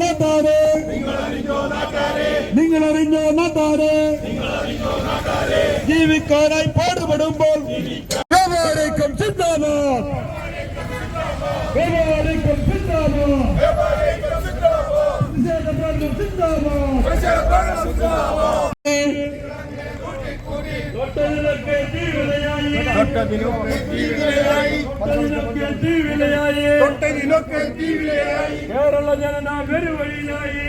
നാട്ടാരെ നിങ്ങൾ അറിഞ്ഞോ നാട്ടാരെ ജീവിക്കാനായി പാടുപെടുമ്പോൾ വ്യാപാരിക്കും ചിന്താമാൻ വ്യാപാരിക്കും ചിന്താമാൻ പ്രതിഷേധക്കാരനും ചിന്താമാൻ തൊട്ടതിലൊക്കെ തീവിലയായി കേരള ജനന പെരുവഴിയായി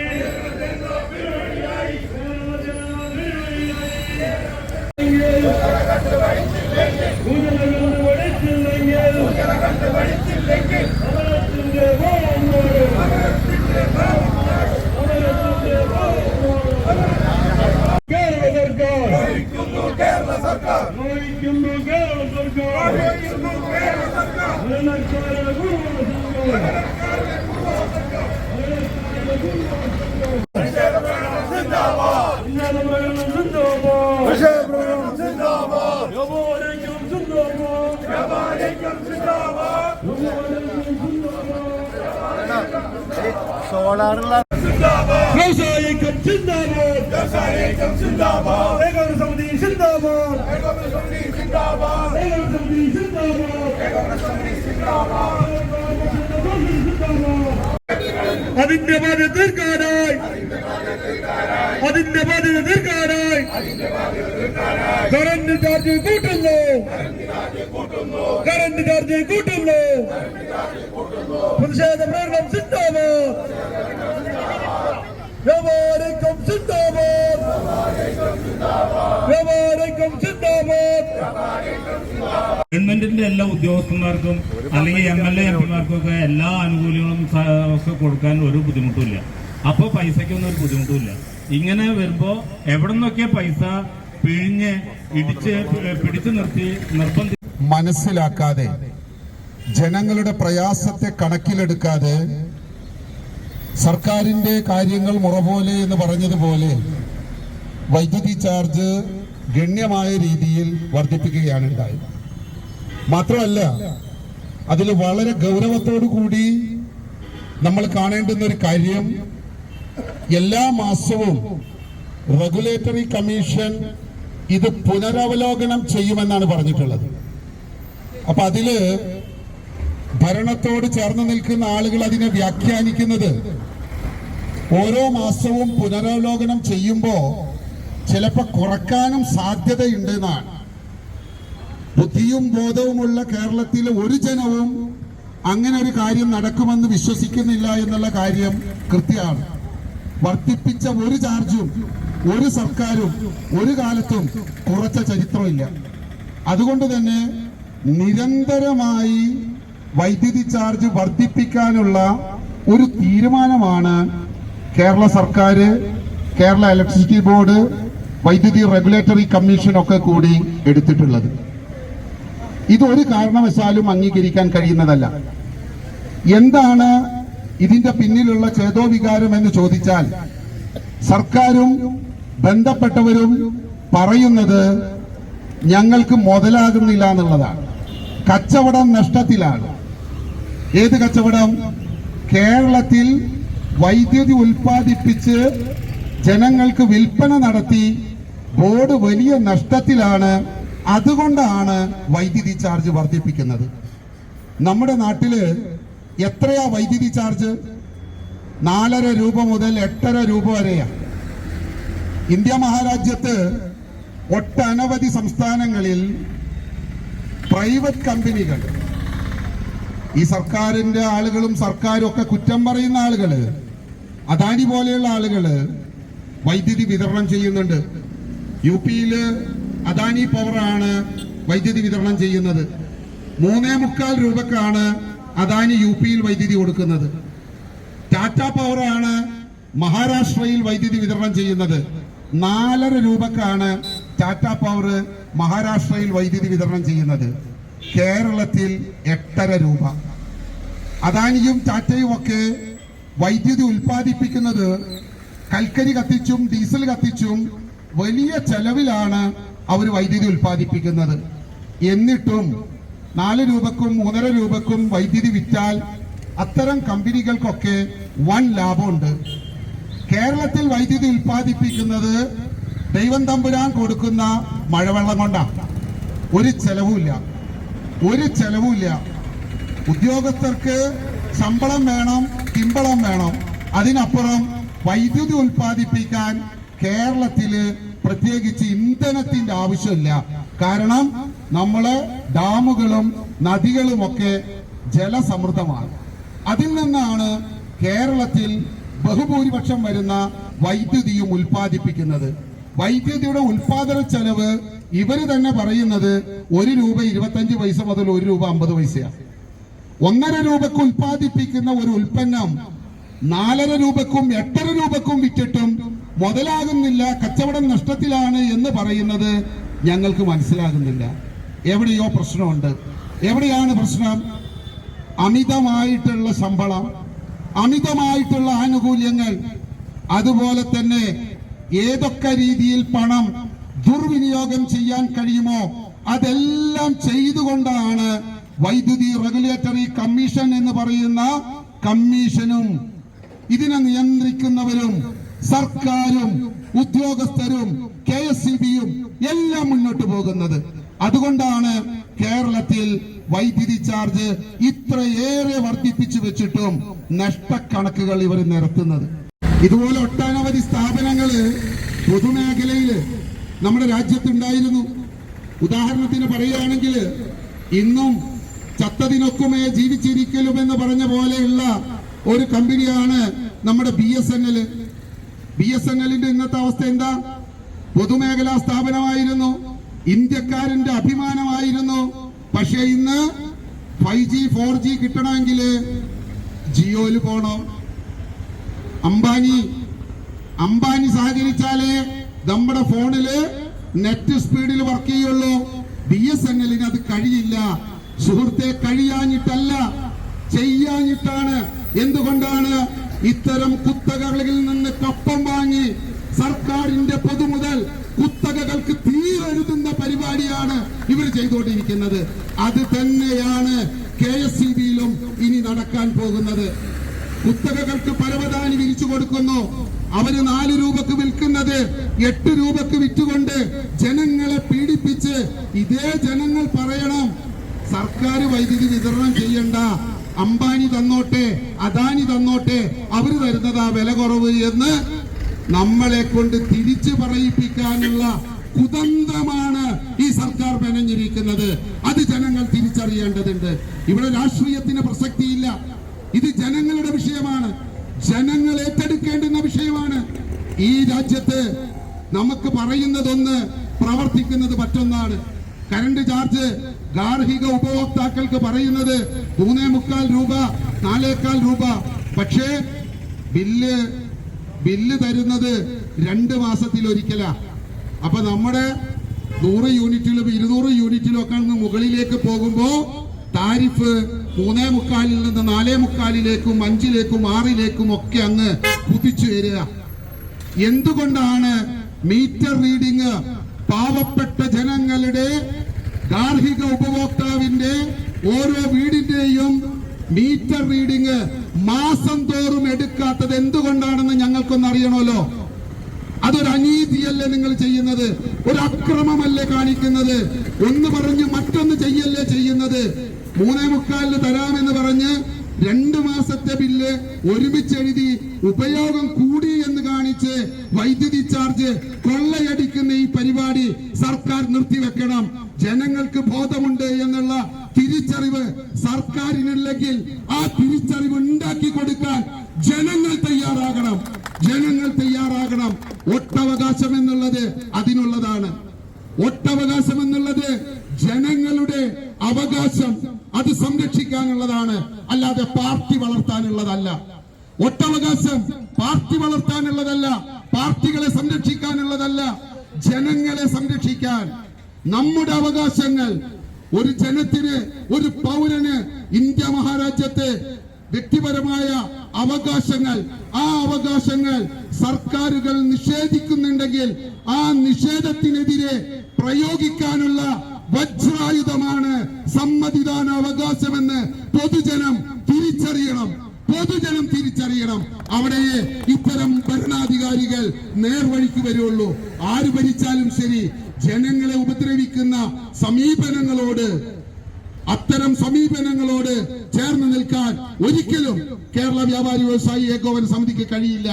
സോളാറുള്ള വ്യവസായിക്കും സമിതി സിന്ദാബാദ് ഏകോപന സമിതി സിന്ദാബാദ് അതിന്റെ ബാധ്യത തീർക്കാനായി. അതിന്റെ ബാധ്യത തീർക്കാനായി. കറന്റ് ചാർജ് കൂട്ടുന്നു. കറന്റ് ചാർജ് കൂട്ടുന്നു. പ്രതിഷേധ പ്രകടനം സിന്ദാബാദ് വ്യാപാരിക്കും സിന്ദാബാദ് വ്യാപാരിക്കും സിന്ദാബാദ് ഗവൺമെന്റിന്റെ എല്ലാ ഉദ്യോഗസ്ഥന്മാർക്കും അല്ലെങ്കിൽ എം എൽ എ എം പിമാർക്കും ഒക്കെ എല്ലാ ആനുകൂല്യങ്ങളും ഒക്കെ കൊടുക്കാൻ ഒരു ബുദ്ധിമുട്ടുമില്ല. അപ്പോൾ പൈസയ്ക്കൊന്നും ഒരു ബുദ്ധിമുട്ടുമില്ല. ഇങ്ങനെ വരുമ്പോ എവിടെ നിന്നൊക്കെ പൈസ പിഴിഞ്ഞ് ഇടിച്ച് പിടിച്ചു നിർത്തി നിർബന്ധി മനസ്സിലാക്കാതെ ജനങ്ങളുടെ പ്രയാസത്തെ കണക്കിലെടുക്കാതെ സർക്കാരിന്റെ കാര്യങ്ങൾ മുറപോലെ എന്ന് പറഞ്ഞതുപോലെ വൈദ്യുതി ചാർജ് ഗണ്യമായ രീതിയിൽ വർദ്ധിപ്പിക്കുകയാണ് ഉണ്ടായത് മാത്രമല്ല അതിൽ വളരെ ഗൗരവത്തോടു കൂടി നമ്മൾ കാണേണ്ടുന്ന ഒരു കാര്യം എല്ലാ മാസവും റെഗുലേറ്ററി കമ്മീഷൻ ഇത് പുനരവലോകനം ചെയ്യുമെന്നാണ് പറഞ്ഞിട്ടുള്ളത്. അപ്പൊ അതിൽ ഭരണത്തോട് ചേർന്ന് നിൽക്കുന്ന ആളുകൾ അതിനെ വ്യാഖ്യാനിക്കുന്നത് ഓരോ മാസവും പുനരവലോകനം ചെയ്യുമ്പോ ചിലപ്പോ കുറക്കാനും സാധ്യതയുണ്ട് എന്നാണ് ബുദ്ധിയും ബോധവുമുള്ള കേരളത്തിലെ ഒരു ജനവും അങ്ങനെ ഒരു കാര്യം നടക്കുമെന്ന് വിശ്വസിക്കുന്നില്ല എന്നുള്ള കാര്യം കൃത്യമാണ്. വർദ്ധിപ്പിച്ച ഒരു ചാർജും ഒരു സർക്കാരും ഒരു കാലത്തും കുറച്ച ചരിത്രമില്ല. അതുകൊണ്ട് തന്നെ നിരന്തരമായി വൈദ്യുതി ചാർജ് വർദ്ധിപ്പിക്കാനുള്ള ഒരു തീരുമാനമാണ് കേരള സർക്കാർ കേരള ഇലക്ട്രിസിറ്റി ബോർഡ് വൈദ്യുതി റെഗുലേറ്ററി കമ്മീഷൻ ഒക്കെ കൂടി എടുത്തിട്ടുള്ളത്. ഇതൊരു കാരണവശാലും അംഗീകരിക്കാൻ കഴിയുന്നതല്ല. എന്താണ് ഇതിന്റെ പിന്നിലുള്ള ചേതോവികാരം എന്ന് ചോദിച്ചാൽ സർക്കാരും ബന്ധപ്പെട്ടവരും പറയുന്നത് ഞങ്ങൾക്ക് മുതലാകുന്നില്ല എന്നുള്ളതാണ്. കച്ചവടം നഷ്ടത്തിലാണ്. ഏത് കച്ചവടം? കേരളത്തിൽ വൈദ്യുതി ഉൽപ്പാദിപ്പിച്ച് ജനങ്ങൾക്ക് വിൽപ്പന നടത്തി ബോർഡ് വലിയ നഷ്ടത്തിലാണ്. അതുകൊണ്ടാണ് വൈദ്യുതി ചാർജ് വർദ്ധിപ്പിക്കുന്നത്. നമ്മുടെ നാട്ടിൽ എത്രയാ വൈദ്യുതി ചാർജ്? നാലര രൂപ മുതൽ എട്ടര രൂപ വരെയാ. ഇന്ത്യ മഹാരാജ്യത്ത് ഒട്ടനവധി സംസ്ഥാനങ്ങളിൽ പ്രൈവറ്റ് കമ്പനികൾ ഈ സർക്കാരിന്റെ ആളുകളും സർക്കാരും ഒക്കെ കുറ്റം പറയുന്ന ആളുകൾ അദാനി പോലെയുള്ള ആളുകൾ വൈദ്യുതി വിതരണം ചെയ്യുന്നുണ്ട്. യു പിയിൽ അദാനി പവറാണ് വൈദ്യുതി വിതരണം ചെയ്യുന്നത്. മൂന്നേ മുക്കാൽ രൂപക്കാണ് അദാനി യു പിയിൽ വൈദ്യുതി കൊടുക്കുന്നത്. ടാറ്റ പവറാണ് മഹാരാഷ്ട്രയിൽ വൈദ്യുതി വിതരണം ചെയ്യുന്നത്. നാലര രൂപക്കാണ് ടാറ്റ പവർ മഹാരാഷ്ട്രയിൽ വൈദ്യുതി വിതരണം ചെയ്യുന്നത്. കേരളത്തിൽ എട്ടര രൂപ. അദാനിയും ടാറ്റയും ഒക്കെ വൈദ്യുതി ഉൽപ്പാദിപ്പിക്കുന്നത് കൽക്കരി കത്തിച്ചും ഡീസൽ കത്തിച്ചും വലിയ ചെലവിലാണ് അവർ വൈദ്യുതി ഉൽപ്പാദിപ്പിക്കുന്നത്. എന്നിട്ടും നാല് രൂപക്കും മൂന്നര രൂപക്കും വൈദ്യുതി വിറ്റാൽ അത്തരം കമ്പനികൾക്കൊക്കെ വൻ ലാഭമുണ്ട്. കേരളത്തിൽ വൈദ്യുതി ഉൽപ്പാദിപ്പിക്കുന്നത് ദൈവം തമ്പുരാൻ കൊടുക്കുന്ന മഴവെള്ളം കൊണ്ടാണ് ഒരു ചെലവുമില്ല. ഒരു ചെലവുമില്ല. ഉദ്യോഗസ്ഥർക്ക് ശമ്പളം വേണം പിമ്പളം വേണം. അതിനപ്പുറം വൈദ്യുതി ഉൽപ്പാദിപ്പിക്കാൻ കേരളത്തിൽ പ്രത്യേകിച്ച് ഇന്ധനത്തിന്റെ ആവശ്യമില്ല. കാരണം നമ്മൾ ഡാമുകളും നദികളും ഒക്കെ ജലസമൃദ്ധമാണ്. അതിൽ നിന്നാണ് കേരളത്തിൽ ബഹുഭൂരിപക്ഷം വരുന്ന വൈദ്യുതിയും ഉൽപ്പാദിപ്പിക്കുന്നത്. വൈദ്യുതിയുടെ ഉൽപാദന ചെലവ് ഇവർ തന്നെ പറയുന്നത് ഒരു രൂപ ഇരുപത്തഞ്ച് പൈസ മുതൽ ഒരു രൂപ അമ്പത് പൈസയാണ് ഒന്നര രൂപക്ക് ഉൽപ്പാദിപ്പിക്കുന്ന ഒരു ഉൽപ്പന്നം നാലര രൂപക്കും എട്ടര രൂപക്കും വിറ്റിട്ടും മുതലാകുന്നില്ല കച്ചവടം നഷ്ടത്തിലാണ് എന്ന് പറയുന്നത് ഞങ്ങൾക്ക് മനസ്സിലാകുന്നില്ല. എവിടെയോ പ്രശ്നമുണ്ട്. എവിടെയാണ് പ്രശ്നം? അമിതമായിട്ടുള്ള ശമ്പളം അമിതമായിട്ടുള്ള ആനുകൂല്യങ്ങൾ അതുപോലെ തന്നെ ഏതൊക്കെ രീതിയിൽ പണം ദുർവിനിയോഗം ചെയ്യാൻ കഴിയുമോ അതെല്ലാം ചെയ്തുകൊണ്ടാണ് വൈദ്യുതി റെഗുലേറ്ററി കമ്മീഷൻ എന്ന് പറയുന്ന കമ്മീഷനും ഇതിനെ നിയന്ത്രിക്കുന്നവരും സർക്കാരും ഉദ്യോഗസ്ഥരും കെ എസ് എല്ലാം മുന്നോട്ട് പോകുന്നത്. അതുകൊണ്ടാണ് കേരളത്തിൽ വൈദ്യുതി ചാർജ് ഇത്രയേറെ വർദ്ധിപ്പിച്ചു വെച്ചിട്ടും നഷ്ടക്കണക്കുകൾ ഇവർ നിരത്തുന്നത്. ഇതുപോലെ ഒട്ടനവധി സ്ഥാപനങ്ങൾ പൊതുമേഖലയിൽ നമ്മുടെ രാജ്യത്തുണ്ടായിരുന്നു. ഉദാഹരണത്തിന് പറയുകയാണെങ്കിൽ ഇന്നും ചത്തതിനൊക്കുമേ ജീവിച്ചിരിക്കലും എന്ന് പറഞ്ഞ പോലെയുള്ള ഒരു കമ്പനിയാണ് നമ്മുടെ B S N L. B S N എല്ലിന്റെ ഇന്നത്തെ അവസ്ഥ എന്താ? പൊതുമേഖലാ സ്ഥാപനമായിരുന്നു. ഇന്ത്യക്കാരന്റെ അഭിമാനമായിരുന്നു. പക്ഷെ ഇന്ന് ഫൈവ് ജി ഫോർ ജി കിട്ടണമെങ്കിൽ ജിയോയിൽ പോണം. അംബാനി അംബാനി സഹകരിച്ചാലേ നമ്മുടെ ഫോണിൽ നെറ്റ് സ്പീഡിൽ വർക്ക് ചെയ്യുള്ളൂ. ബി എസ് എൻ എല്ലിന് അത് കഴിയില്ല. സുഹൃത്തെ കഴിയാഞ്ഞിട്ടല്ല ചെയ്യാഞ്ഞിട്ടാണ്. എന്തുകൊണ്ടാണ് ഇത്തരം കുത്തകകളിൽ നിന്ന് കപ്പം വാങ്ങി സർക്കാരിന്റെ പൊതുമുതൽ കുത്തകകൾക്ക് തീരെഴുതുന്ന പരിപാടിയാണ് ഇവർ ചെയ്തുകൊണ്ടിരിക്കുന്നത്. അത് തന്നെയാണ് കെ എസ് സി ബിയിലും ഇനി നടക്കാൻ പോകുന്നത്. കുത്തകകൾക്ക് പരവതാനി വിരിച്ചു കൊടുക്കുന്നു. അവർ നാല് രൂപക്ക് വിൽക്കുന്നത് എട്ട് രൂപക്ക് വിറ്റുകൊണ്ട് ജനങ്ങളെ പീഡിപ്പിച്ച് ഇതേ ജനങ്ങൾ പറയണം. സർക്കാർ വൈദ്യുതി വിതരണം ചെയ്യണ്ട. അംബാനി തന്നോട്ടെ അദാനി തന്നോട്ടെ അവർ തരുന്നതാ വില കുറവ് എന്ന് നമ്മളെ കൊണ്ട് തിരിച്ചു പറയിപ്പിക്കാനുള്ള കുതന്ത്രമാണ് ഈ സർക്കാർ മെനഞ്ഞിരിക്കുന്നത്. അത് ജനങ്ങൾ തിരിച്ചറിയേണ്ടതുണ്ട്. ഇവിടെ രാഷ്ട്രീയത്തിന് പ്രസക്തിയില്ല. ഇത് ജനങ്ങളുടെ വിഷയമാണ്. ജനങ്ങൾ ഏറ്റെടുക്കേണ്ടുന്ന വിഷയമാണ്. ഈ രാജ്യത്ത് നമുക്ക് പറയുന്നതൊന്ന് പ്രവർത്തിക്കുന്നത് മറ്റൊന്നാണ്. കറണ്ട് ചാർജ് ഗാർഹിക ഉപഭോക്താക്കൾക്ക് പറയുന്നത് മൂന്നേ മുക്കാൽ രൂപ നാലേക്കാൽ രൂപ. പക്ഷേ ബില്ല് ബില്ല് തരുന്നത് രണ്ട് മാസത്തിൽ ഒരിക്കലാ അപ്പൊ നമ്മുടെ നൂറ് യൂണിറ്റിലും ഇരുന്നൂറ് യൂണിറ്റിലും ഒക്കെ മുകളിലേക്ക് പോകുമ്പോ താരിഫ് മൂന്നേ മുക്കാലിൽ നിന്ന് നാലേ മുക്കാലിലേക്കും അഞ്ചിലേക്കും ആറിലേക്കും ഒക്കെ അങ്ങ് കുതിച്ചു വരിക. എന്തുകൊണ്ടാണ് മീറ്റർ റീഡിങ് പാവപ്പെട്ട ജനങ്ങളുടെ ഗാർഹിക ഉപഭോക്താവിന്റെ ഓരോ വീടിന്റെയും മീറ്റർ റീഡിംഗ് മാസം തോറും എടുക്കാത്തത് എന്തുകൊണ്ടാണെന്ന് ഞങ്ങൾക്കൊന്ന് അറിയണമല്ലോ. അതൊരു അനീതിയല്ലേ നിങ്ങൾ ചെയ്യുന്നത്? ഒരു അക്രമമല്ലേ കാണിക്കുന്നത്? ഒന്ന് പറഞ്ഞ് മറ്റൊന്ന് ചെയ്യല്ലേ ചെയ്യുന്നത്? മൂന്നേ മുക്കാലിന് തരാമെന്ന് പറഞ്ഞ് രണ്ട് മാസത്തെ ബില്ല് ഒരുമിച്ചെഴുതി ഉപയോഗം കൂടി എന്ന് കാണിച്ച് വൈദ്യുതി ചാർജ് കൊള്ളയടിക്കുന്ന ഈ പരിപാടി സർക്കാർ നിർത്തിവെക്കണം. ജനങ്ങൾക്ക് ബോധമുണ്ട് എന്നുള്ള തിരിച്ചറിവ് സർക്കാരിനില്ലെങ്കിൽ ആ തിരിച്ചറിവ് ഉണ്ടാക്കി കൊടുക്കാൻ ജനങ്ങൾ തയ്യാറാകണം. ജനങ്ങൾ തയ്യാറാകണം. ഒട്ടവകാശം എന്നുള്ളത് അതിനുള്ളതാണ്. ഒട്ടവകാശം എന്നുള്ളത് ജനങ്ങളുടെ അവകാശം അത് സംരക്ഷിക്കാനുള്ളതാണ്. അല്ലാതെ പാർട്ടി വളർത്താനുള്ളതല്ല. ഒട്ടവകാശം പാർട്ടി വളർത്താനുള്ളതല്ല പാർട്ടികളെ സംരക്ഷിക്കാനുള്ളതല്ല ജനങ്ങളെ സംരക്ഷിക്കാൻ. നമ്മുടെ അവകാശങ്ങൾ ഒരു ജനത്തിന് ഒരു പൗരന് ഇന്ത്യ മഹാരാജ്യത്തെ വ്യക്തിപരമായ അവകാശങ്ങൾ ആ അവകാശങ്ങൾ സർക്കാരുകൾ നിഷേധിക്കുന്നുണ്ടെങ്കിൽ ആ നിഷേധത്തിനെതിരെ പ്രയോഗിക്കാനുള്ള വജ്രായുധമാണ് സമ്മതിദാന അവകാശമെന്ന് പൊതുജനം തിരിച്ചറിയണം. പൊതുജനം തിരിച്ചറിയണം. അവിടെ ഇത്തരം ഭരണാധികാരികൾ നേർവഴിക്ക് വരുള്ളൂ. ആര് ഭരിച്ചാലും ശരി ജനങ്ങളെ ഉപദ്രവിക്കുന്ന സമീപനങ്ങളോട് അത്തരം സമീപനങ്ങളോട് ചേർന്ന് നിൽക്കാൻ ഒരിക്കലും കേരള വ്യാപാരി വ്യവസായി ഏകോപന സമിതിക്ക് കഴിയില്ല.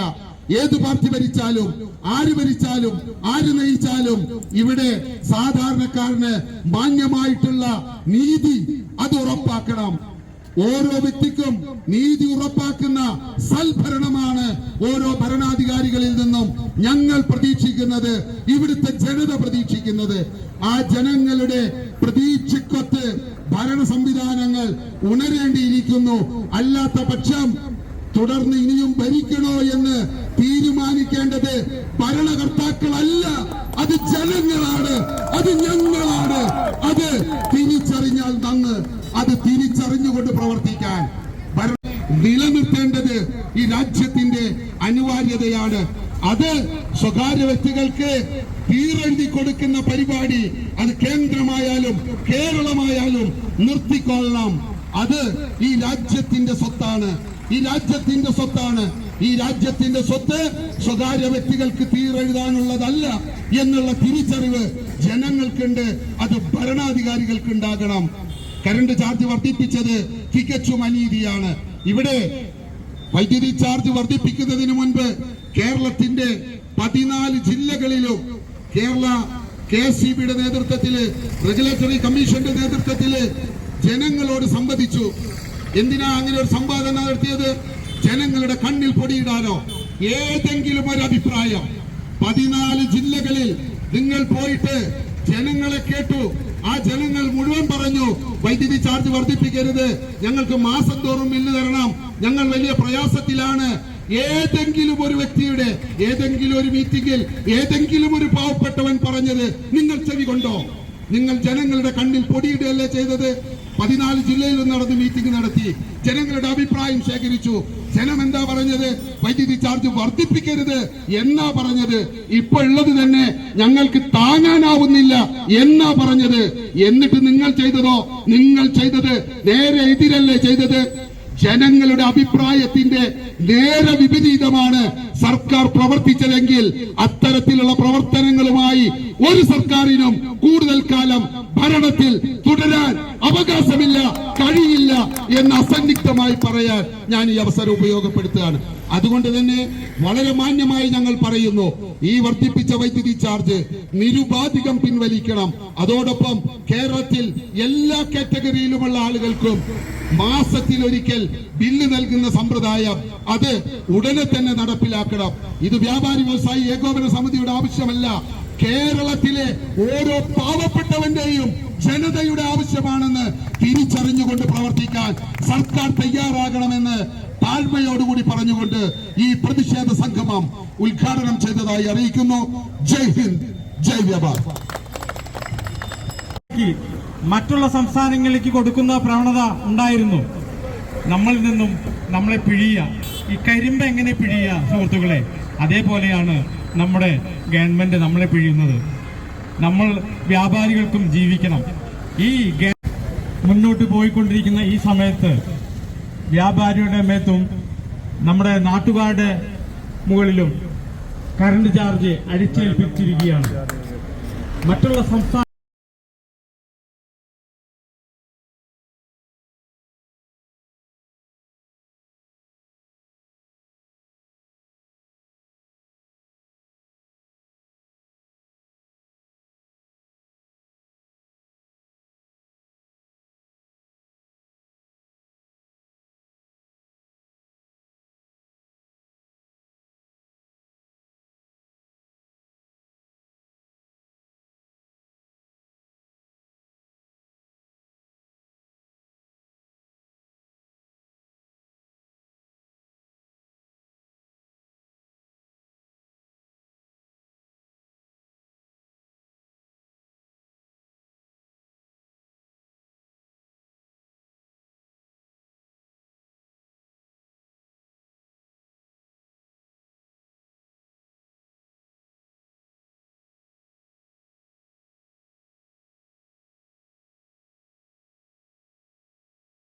ഏത് പാർട്ടി ഭരിച്ചാലും ആര് ഭരിച്ചാലും ആര് നയിച്ചാലും ഇവിടെ സാധാരണക്കാരന് മാന്യമായിട്ടുള്ള നീതി അത് ഉറപ്പാക്കണം. ഓരോ വ്യക്തിക്കും നീതി ഉറപ്പാക്കുന്ന സൽഭരണമാണ് ഓരോ ഭരണാധികാരികളിൽ നിന്നും ഞങ്ങൾ പ്രതീക്ഷിക്കുന്നത് ഇവിടുത്തെ ജനത പ്രതീക്ഷിക്കുന്നത്. ആ ജനങ്ങളുടെ പ്രതീക്ഷക്കൊത്ത് ഭരണ സംവിധാനങ്ങൾ ഉണരേണ്ടിയിരിക്കുന്നു. അല്ലാത്ത പക്ഷം തുടർന്ന് ഇനിയും ഭരിക്കണോ എന്ന് തീരുമാനിക്കേണ്ടത് ഭരണകർത്താക്കളല്ല. അത് ജനങ്ങളാണ്. അത് ഞങ്ങളാണ്. അത് തിരിച്ചറിഞ്ഞാൽ നന്ന് അത് തിരിച്ചറിഞ്ഞുകൊണ്ട് പ്രവർത്തിക്കാൻ നിലനിർത്തേണ്ടത് ഈ രാജ്യത്തിന്റെ അനിവാര്യതയാണ്. അത് സ്വകാര്യ വ്യക്തികൾക്ക് തീരെഴുതി കൊടുക്കുന്ന പരിപാടി അത് കേന്ദ്രമായാലും കേരളമായാലും നിർത്തിക്കൊള്ളണം. അത് ഈ രാജ്യത്തിന്റെ സ്വത്താണ്. ഈ രാജ്യത്തിന്റെ സ്വത്താണ്. ഈ രാജ്യത്തിന്റെ സ്വത്ത് സ്വകാര്യ വ്യക്തികൾക്ക് തീരെഴുതാനുള്ളതല്ല എന്നുള്ള തിരിച്ചറിവ് ജനങ്ങൾക്കുണ്ട്. അത് ഭരണാധികാരികൾക്ക് ഉണ്ടാകണം കറണ്ട് ചാർജ് വർദ്ധിപ്പിച്ചത് തികച്ചും അനീതിയാണ്. ഇവിടെ വൈദ്യുതി ചാർജ് വർദ്ധിപ്പിക്കുന്നതിന് മുൻപ് കേരളത്തിന്റെ പതിനാല് ജില്ലകളിലും കേരള കെ എസ് സി ബിയുടെ നേതൃത്വത്തിൽ റെഗുലേറ്ററി കമ്മീഷന്റെ നേതൃത്വത്തിൽ ജനങ്ങളോട് സംവദിച്ചു. എന്തിനാ അങ്ങനെ ഒരു സംവാദം നടത്തിയത്? ജനങ്ങളുടെ കണ്ണിൽ പൊടിയിടാനോ? ഏതെങ്കിലും ഒരു അഭിപ്രായം. പതിനാല് ജില്ലകളിൽ നിങ്ങൾ പോയിട്ട് ജനങ്ങളെ കേട്ടു. ആ ജനങ്ങൾ മുഴുവൻ പറഞ്ഞു വൈദ്യുതി ചാർജ് വർദ്ധിപ്പിക്കരുത്. ഞങ്ങൾക്ക് മാസം തോറും ബില്ല് തരണം. ഞങ്ങൾ വലിയ പ്രയാസത്തിലാണ്. ഏതെങ്കിലും ഒരു വ്യക്തിയുടെ ഏതെങ്കിലും ഒരു മീറ്റിംഗിൽ ഏതെങ്കിലും ഒരു പാവപ്പെട്ടവൻ പറഞ്ഞത് നിങ്ങൾ ചെവി കൊണ്ടോ? നിങ്ങൾ ജനങ്ങളുടെ കണ്ണിൽ പൊടിയിടുകയല്ലേ ചെയ്തത്? പതിനാല് ജില്ലയിൽ നടന്ന് മീറ്റിംഗ് നടത്തി. ജനങ്ങളുടെ അഭിപ്രായം ശേഖരിച്ചു. ജനം എന്താ പറഞ്ഞത്? വൈദ്യുതി ചാർജ് വർദ്ധിപ്പിക്കരുത് എന്നാ പറഞ്ഞത്? ഇപ്പൊ ഉള്ളത് തന്നെ ഞങ്ങൾക്ക് താങ്ങാനാവുന്നില്ല എന്നാ പറഞ്ഞത്? എന്നിട്ട് നിങ്ങൾ ചെയ്തതോ? നിങ്ങൾ ചെയ്തത് നേരെ എതിരല്ലേ ചെയ്തത്? ജനങ്ങളുടെ അഭിപ്രായത്തിന്റെ നേരെ വിപരീതമാണ്. സർക്കാർ പ്രവർത്തിച്ചതെങ്കിൽ അത്തരത്തിലുള്ള പ്രവർത്തനങ്ങളുമായി ഒരു സർക്കാരിനും കൂടുതൽ കാലം ഭരണത്തിൽ തുടരാൻ അവകാശമില്ല കഴിയില്ല എന്ന് അസന്നിഗ്ധമായി പറയാൻ ഞാൻ ഈ അവസരം ഉപയോഗപ്പെടുത്തുകയാണ്. അതുകൊണ്ട് തന്നെ വളരെ മാന്യമായി ഞങ്ങൾ പറയുന്നു ഈ വർദ്ധിപ്പിച്ച വൈദ്യുതി ചാർജ് നിരുപാധികം പിൻവലിക്കണം. അതോടൊപ്പം കേരളത്തിൽ എല്ലാ കാറ്റഗറിയിലുമുള്ള ആളുകൾക്കും മാസത്തിൽ ഒരിക്കൽ ബില്ല് നൽകുന്ന സമ്പ്രദായം അത് ഉടനെ തന്നെ നടപ്പിലാക്കണം. ഇത് വ്യാപാരി വ്യവസായി ഏകോപന സമിതിയുടെ ആവശ്യമല്ല. കേരളത്തിലെ ഓരോ പാവപ്പെട്ടവന്റെയും ജനതയുടെ ആവശ്യമാണെന്ന് തിരിച്ചറിഞ്ഞുകൊണ്ട് പ്രവർത്തിക്കാൻ സർക്കാർ തയ്യാറാകണമെന്ന് താഴ്മയോടുകൂടി പറഞ്ഞുകൊണ്ട് ഈ പ്രതിഷേധ സംഗമം ഉദ്ഘാടനം ചെയ്തതായി അറിയിക്കുന്നു. ജയ് ഹിന്ദ് ജയ് വ്യാപാർ. മറ്റുള്ള സംസ്ഥാനങ്ങളിലേക്ക് കൊടുക്കുന്ന പ്രവണത ഉണ്ടായിരുന്നു. നമ്മളിൽ നിന്നും നമ്മളെ പിഴിയുക. ഈ കരിമ്പ് എങ്ങനെ പിഴിയുക സുഹൃത്തുക്കളെ? അതേപോലെയാണ് നമ്മുടെ ഗവൺമെന്റ് നമ്മളെ പിഴിയുന്നത്. നമ്മൾ വ്യാപാരികൾക്കും ജീവിക്കണം. ഈ മുന്നോട്ട് പോയിക്കൊണ്ടിരിക്കുന്ന ഈ സമയത്ത് വ്യാപാരിയുടെ മേത്തും നമ്മുടെ നാട്ടുകാരുടെ മുകളിലും കറണ്ട് ചാർജ് അടിച്ചേൽപ്പിച്ചിരിക്കുകയാണ്. മറ്റുള്ള സംസ്ഥാന